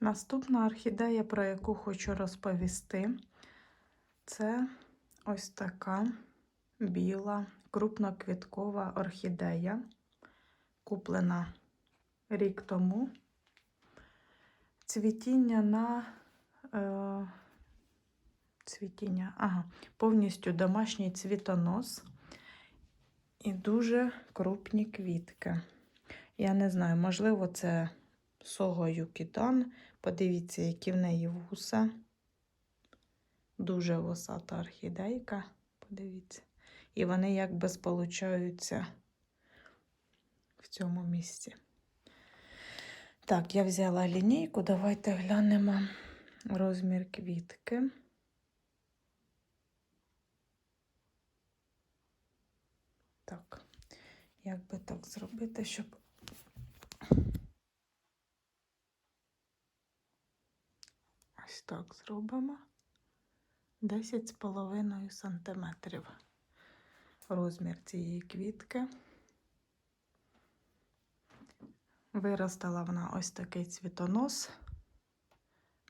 Наступна орхідея, про яку хочу розповісти, це ось така біла крупноквіткова орхідея, куплена рік тому. Цвітіння на е, цвітіння, ага, повністю домашній цвітонос і дуже крупні квітки. Я не знаю, можливо, це Сого Юкітан. Подивіться, які в неї вуса. Дуже вусата орхідейка. Подивіться. І вони якби сполучаються в цьому місці. Так, я взяла лінійку. Давайте глянемо розмір квітки. Так, як би так зробити, щоб ось так зробимо 10,5 сантиметрів розмір цієї квітки. Виростала вона ось такий цвітонос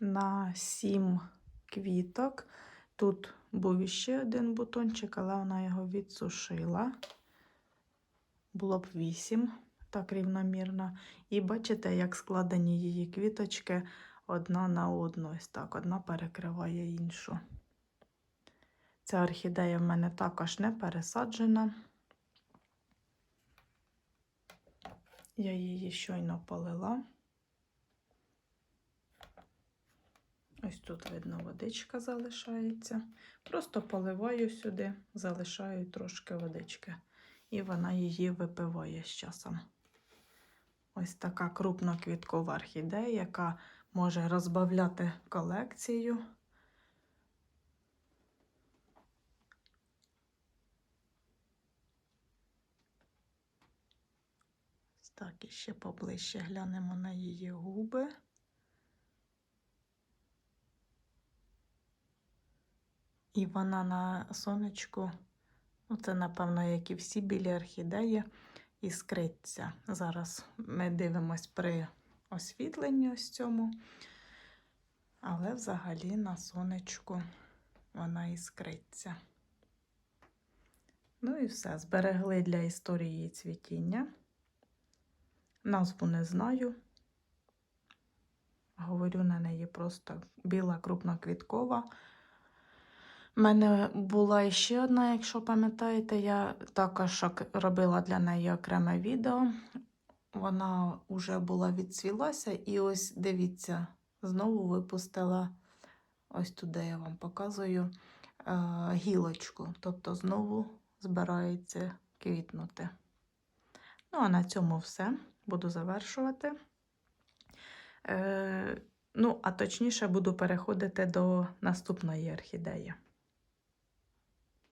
на 7 квіток. Тут був ще один бутончик, але вона його відсушила. Було б 8, так рівномірно. І бачите, як складені її квіточки одна на одну. Ось так, одна перекриває іншу. Ця орхідея в мене також не пересаджена. Я її щойно полила. Ось тут, видно, водичка залишається. Просто поливаю сюди, залишаю трошки водички, і вона її випиває з часом. Ось така крупноквіткова орхідея, яка може розбавляти колекцію. Так, і ще поближче глянемо на її губи. І вона на сонечку, ну це, напевно, як і всі білі орхідеї, іскриться. Зараз ми дивимось при освітленні ось цьому, але взагалі на сонечку вона іскриться. Ну і все, зберегли для історії цвітіння. Назву не знаю. Говорю на неї просто біла крупноквіткова. У мене була ще одна, якщо пам'ятаєте, я також робила для неї окреме відео. Вона вже була відцвілася, і ось дивіться, знову випустила ось туди я вам показую е, гілочку. Тобто знову збирається квітнути. Ну, а на цьому все. Буду завершувати. Е, ну, а точніше, буду переходити до наступної орхідеї.